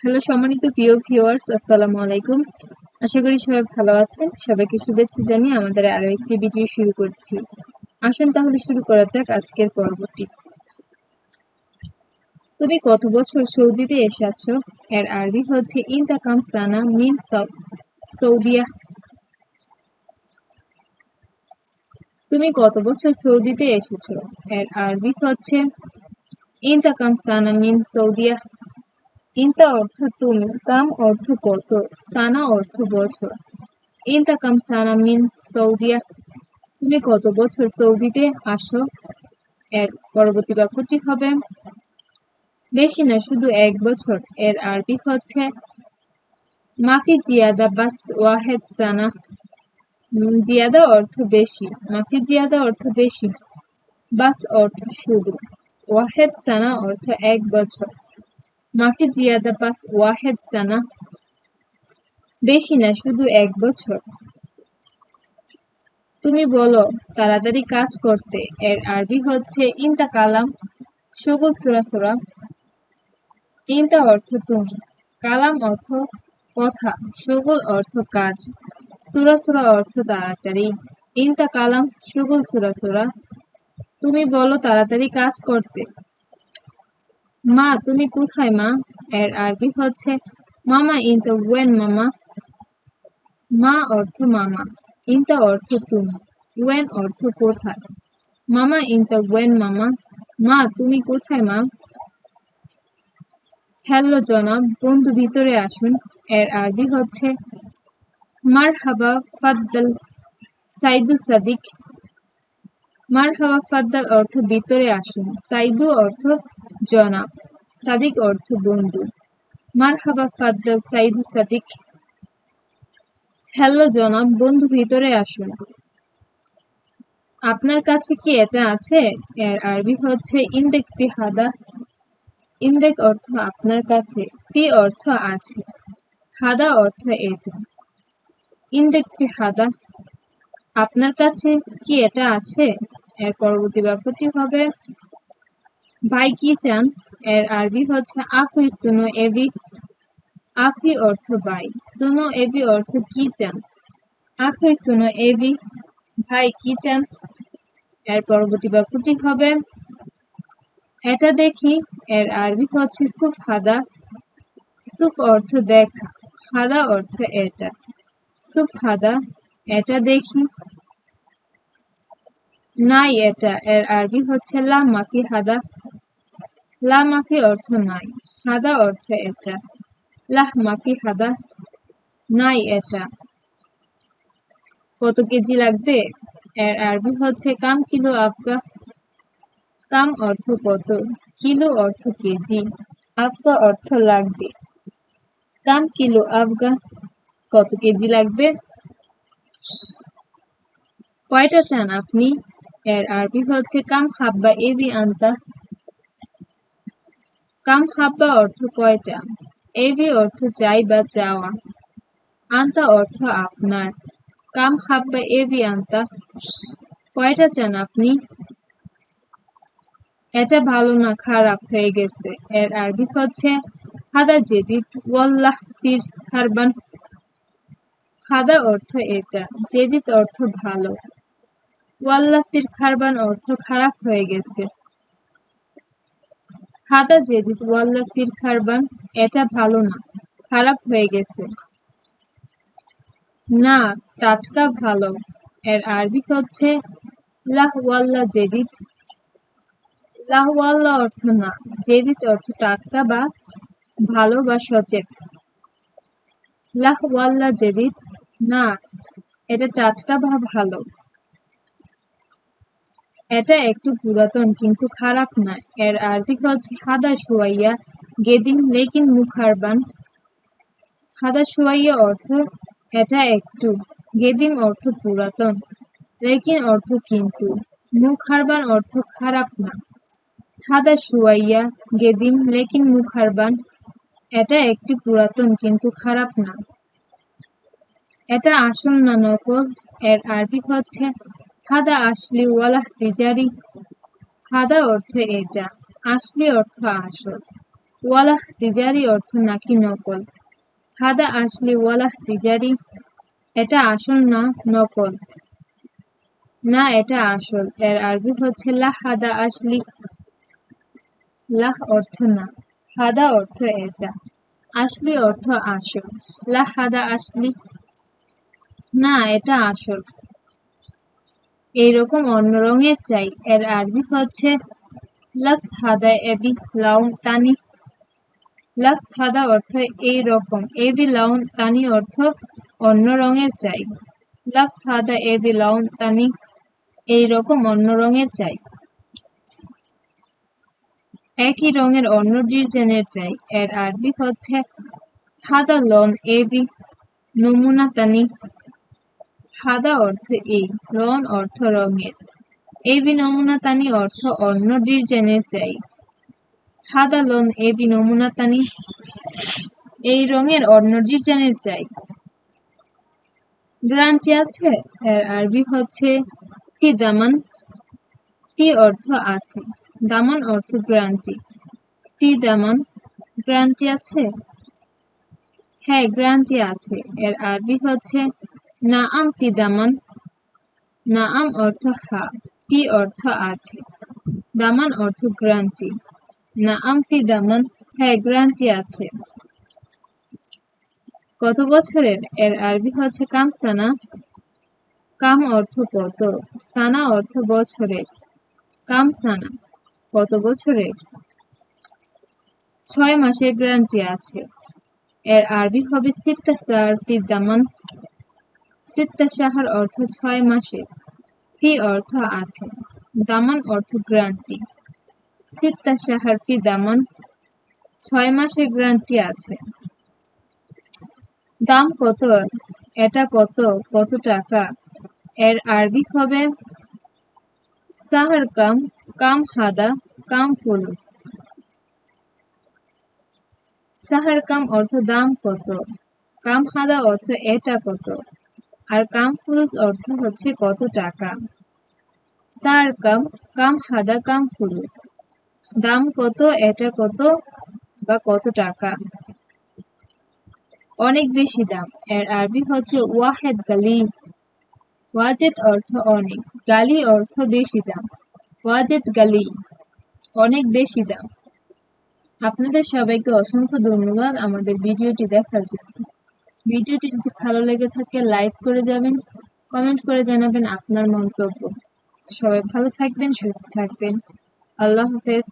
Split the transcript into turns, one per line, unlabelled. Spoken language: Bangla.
হ্যালো সম্মানিত প্রিয় ভিউয়ার্স আসসালামু আলাইকুম। আশা করি সবাই ভালো আছেন। সবাইকে শুভেচ্ছা জানিয়ে আমাদের আরও একটি ভিডিও শুরু করছি। আসুন তাহলে শুরু করা যাক আজকের পর্বটি। তুমি কত বছর সৌদিতে এসেছ এর আরবি হচ্ছে ইনতাকাম সানা মিন সৌদিয়া। তুমি কত বছর সৌদিতে এসেছ? এর আরবি হচ্ছে ইনতাকাম সানা মিন সৌদিয়া। ইনতা অর্থ তুমি, কাম অর্থ কত সানা অর্থ বছর। ইনতা কাম সানা মিন সৌদিয়া তুমি কত বছর সৌদিতে আসো? এর পরবর্তী বাক্যটি হবে, বেশি না, শুধু এক বছর, এর আরবি হচ্ছে, মাফি জিয়াদা বাস ওয়াহেদ সানা। জিয়াদা অর্থ বেশি, মাফি জিয়াদা অর্থ বেশি, বাস অর্থ শুধু, ওয়াহেদ সানা অর্থ এক বছর। মাফি জিয়াদা বাস ওয়াহেদ সানা বেশি না, শুধু এক বছর। তুমি বলো, তাড়াতাড়ি কাজ করতে। এর আরবি হচ্ছে ইনতা কালাম সগুল সুরা সুরা। ইনতা অর্থ তুমি, কালাম অর্থ কথা সগুল অর্থ কাজ। সুরা সুরা অর্থ তাড়াতাড়ি। ইনতা কালাম সগুল সুরা সুরা। তুমি বলো, তাড়াতাড়ি কাজ করতে। মা, তুমি কোথায় মা? এর আরবি হচ্ছে, মামা ইনতা ওয়েন, মামা। মা অর্থ মামা ইনতা অর্থ তুমি, ওয়েন অর্থ কোথায়? মামা ইনতা ওয়েন, মামা। মা, তুমি কোথায় মা? হ্যালো জনাব, বন্ধু ভিতরে আসুন, এর আরবি হচ্ছে মার হাবা ফাদ্দাল সাইদু সাদিক। মার হাবা ফাদ্দাল অর্থ ভিতরে আসুন, সাইদু অর্থ জনাব সাদিক অর্থ বন্ধু। মার হাবা ফাদ্দাল সাইদু সাদিক। হ্যালো জনাব, বন্ধু ভিতরে আসুন। আপনার কাছে কি এটা আছে? এর আরবি হচ্ছে ইন্দেক ফি হাদা। ইন্দেক অর্থ আপনার কাছে, ফি অর্থ আছে। হাদা অর্থ এটা। ইন্দেক ফি হাদা। আপনার কাছে কি এটা আছে? এর পরবর্তী বাক্যটি হবে চান এর আরবি হচ্ছে আকুই সুনো এবি, আখি অর্থ ভাই সুনো এবি অর্থ কি চান সুনো এবি, ভাই কি চান এর পরবর্তী বাক্যটি হবে, এটা দেখি, এর আরবি হচ্ছে সুফ হাদা। সুফ অর্থ দেখা, হাদা অর্থ এটা। সুফ হাদা, এটা দেখি। নাই এটা, এর আরবি হচ্ছে লা মাফি হাদা। লা অর্থ নাই, হাদা অর্থ এটা। লাহ মাফি হাদা নাই এটা। কত কেজি লাগবে? এর আরবি হচ্ছে কাম কিলো আফগা, কাম অর্থ কত, কিলো অর্থ কেজি, আফগা অর্থ লাগবে। কাম কিলো আফগা কত কেজি লাগবে? কয়টা চান আপনি? এর আরবি হচ্ছে কাম হাব্বা এবি আন্তা কাম হাব্বা অর্থ কয়টা? এবি অর্থ চাই বা চাওয়া আন্তা অর্থ আপনার। কাম হাব্বা এবি আন্তা। কয়টা চান আপনি? এটা ভালো না খারাপ হয়ে গেছে। এর আরবি হচ্ছে, হাদা জেদিদ ওয়াল্লাহ সির খারবান। হাদা অর্থ এটা, জেদিদ অর্থ ভালো। ওয়াল্লাহ সির খারবান অর্থ খারাপ হয়ে গেছে। হাদা জেদিদ ওয়াল্লা সির খারবান, এটা ভালো না, খারাপ হয়ে গেছে। না, টাটকা ভালো, এর আরবি হচ্ছে লাহ ওয়াল্লা জেদিদ লাহ ওয়াল্লা অর্থ না জেদিদ অর্থ টাটকা বা ভালো বা সচেত। লাহ ওয়াল্লা জেদিদ না, এটা টাটকা বা ভালো। এটা একটু পুরাতন কিন্তু খারাপ না এর আরবি হচ্ছে হাদা শুয়াইয়া গেদিম লেকিন মুখারবান। হাদা শুয়াইয়া অর্থ, এটা একটু। গেদিম অর্থ, পুরাতন। লেকিন অর্থ, কিন্তু। মুখারবান অর্থ, খারাপ না। হাদা শুয়াইয়া গেদিম লেকিন মুখারবান। এটা একটি পুরাতন কিন্তু খারাপ না। এটা আসল না নকল? এর আরবি হচ্ছে হাদা আসলি ওয়ালাহ তিজারি হাদা অর্থ এটা, আসলি অর্থ আসল। ওয়ালাহ তিজারি অর্থ নাকি নকল। হাদা আসলি ওয়ালাহ তিজারি, এটা আসল না নকল? না, এটা আসল। এর আরবি হচ্ছে লাহ হাদা আসলি। লাহ অর্থ না হাদা অর্থ এটা, আসলি অর্থ আসল। লাহ হাদা আসলি, না, এটা আসল। এইরকম অন্য রঙের চাই। এর আরবি হচ্ছে, লাফস হাদা এবি লাউন তানি। লাফস হাদা অর্থ এই রকম এবি লাউন তানি অর্থ অন্য রঙের চাই। লাফস হাদা এবি লাউন তানি। এই রকম অন্য রঙের চাই। একই রঙের অন্য ডিজাইনের চাই। এর আরবি হচ্ছে, হাদা লন এবি নমুনা তানি। হাদা অর্থ এই লন অর্থ রঙের। এবি নমুনা তানি অর্থ অন্য ডিজাইনের চাই। হাদা লন এবি নমুনা তানি এই রঙের অন্য ডিজাইনের চাই। গ্রান্টি আছে, এর আরবি হচ্ছে ফি দামান। ফি অর্থ আছে, দামান অর্থ গ্রান্টি ফি দামান গ্রান্টি আছে? হ্যাঁ গ্রান্টি আছে, এর আরবি হচ্ছে না আম ফি দামান না অর্থ হা, ফি অর্থ আছে। দামান অর্থ গ্রান্টি। না আম ফি দামান হ্যাঁ গ্রান্টি আছে। কত বছরের? এর আরবি হচ্ছে কাম সানা। কাম অর্থ কত? সানা অর্থ বছরের। কাম সানা, কত বছরের? ছয় মাসের গ্যারান্টি আছে। এর আরবি হবে সিত্তা সার ফি দামান। সিত্তা সাহার অর্থ ছয় মাসের ফি অর্থ আছে। দামান অর্থ গ্যারান্টি সিত্তা সাহার ফি দামান ছয় মাসের গ্যারান্টি আছে। দাম কত? এটা কত? কত টাকা? এর আরবি হবে সাহার কাম কাম হাদা, কাম ফুলুস। সাহার কাম অর্থ দাম কত? কাম হাদা অর্থ এটা কত? আর কাম ফুলুস অর্থ হচ্ছে কত টাকা? সার কাম কাম হাদা, কাম ফুলুস। দাম কত, এটা কত, বা কত টাকা? অনেক বেশি দাম। এর আরবি হচ্ছে ওয়াহেদ গালি। ওয়াজেদ অর্থ অনেক। গালি অর্থ বেশি দাম। ওয়াজেদ গালি, অনেক বেশি দাম। আপনাদের সবাইকে অসংখ্য ধন্যবাদ আমাদের ভিডিওটি দেখার জন্য। ভিডিওটি যদি ভালো লেগে থাকে লাইক করে যাবেন কমেন্ট করে জানাবেন আপনার মন্তব্য। সবাই ভালো থাকবেন, সুস্থ থাকবেন। আল্লাহ হাফেজ।